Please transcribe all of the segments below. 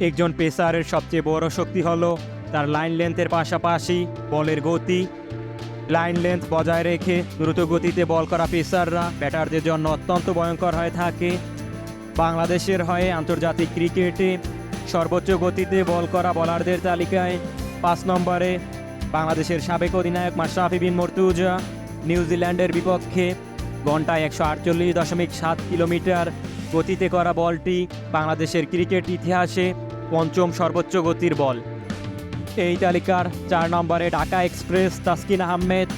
একজন পেসারের সবচেয়ে বড় শক্তি হলো তার লাইন লেন্থের পাশাপাশি বলের গতি। লাইন লেন্থ বজায় রেখে দ্রুত গতিতে বল করা পেসাররা ব্যাটারদের জন্য অত্যন্ত ভয়ঙ্কর হয়ে থাকে। বাংলাদেশের হয়ে আন্তর্জাতিক ক্রিকেটে সর্বোচ্চ গতিতে বল করা বলারদের তালিকায় পাঁচ নম্বরে বাংলাদেশের সাবেক অধিনায়ক মাশরাফি বিন মর্তুজা, নিউজিল্যান্ডের বিপক্ষে ঘন্টায় একশো আটচল্লিশ দশমিক সাত কিলোমিটার গতিতে করা বলটি বাংলাদেশের ক্রিকেট ইতিহাসে পঞ্চম সর্বোচ্চ গতির বল। এই তালিকার চার নম্বরে ঢাকা এক্সপ্রেস, তাসকিন আহমেদ।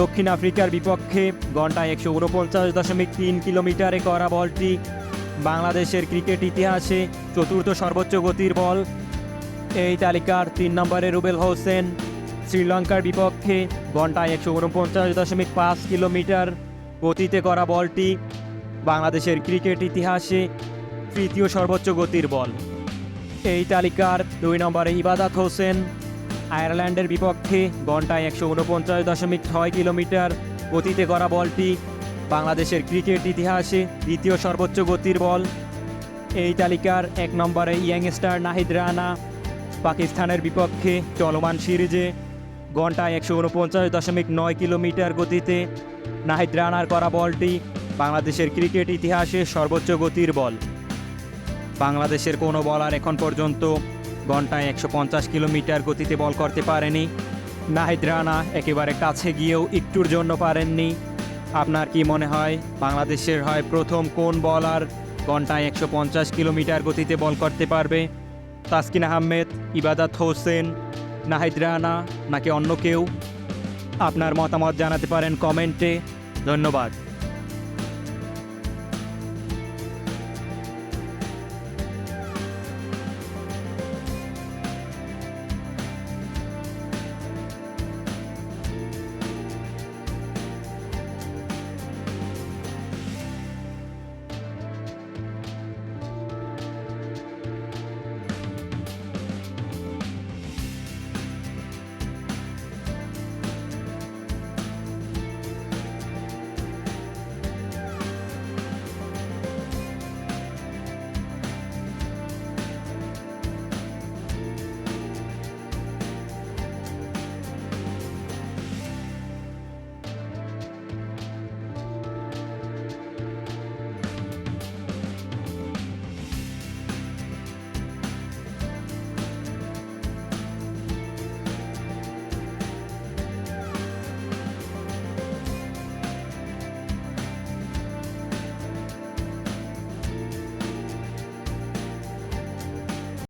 দক্ষিণ আফ্রিকার বিপক্ষে ঘন্টায় একশো উনপঞ্চাশ দশমিক তিন কিলোমিটারে করা বলটি। বাংলাদেশের ক্রিকেট ইতিহাসে চতুর্থ সর্বোচ্চ গতির বল। এই তালিকার তিন নম্বরে রুবেল হোসেন। শ্রীলঙ্কার বিপক্ষে ঘন্টায় একশো উনপঞ্চাশ দশমিক পাঁচ কিলোমিটার গতিতে করা বলটি। বাংলাদেশের ক্রিকেট ইতিহাসে তৃতীয় সর্বোচ্চ গতির বল। এই তালিকার দুই নম্বরে ইবাদাত হোসেন। আয়ারল্যান্ডের বিপক্ষে ঘন্টায় একশো উনপঞ্চাশ দশমিক ছয় কিলোমিটার গতিতে করা বলটি বাংলাদেশের ক্রিকেট ইতিহাসে দ্বিতীয় সর্বোচ্চ গতির বল। এই তালিকার এক নম্বরে ইয়াংস্টার নাহিদ রানা। পাকিস্তানের বিপক্ষে চলমান সিরিজে ঘন্টায় একশো উনপঞ্চাশ দশমিক নয় কিলোমিটার গতিতে নাহিদ রানার করা বলটি বাংলাদেশের ক্রিকেট ইতিহাসে সর্বোচ্চ গতির বল। বাংলাদেশের কোনো বলার এখন পর্যন্ত ঘন্টায় একশো পঞ্চাশ কিলোমিটার গতিতে বল করতে পারেনি। নাহিদ রানা একেবারে কাছে গিয়েও একটুর জন্য পারেননি। আপনার কি মনে হয়, বাংলাদেশের হয় প্রথম কোন বলার ঘন্টায় একশো পঞ্চাশ কিলোমিটার গতিতে বল করতে পারবে? তাসকিন আহমেদ, ইবাদাত হোসেন, নাহিদ রানা নাকি অন্য কেউ? আপনার মতামত জানাতে পারেন কমেন্টে। ধন্যবাদ।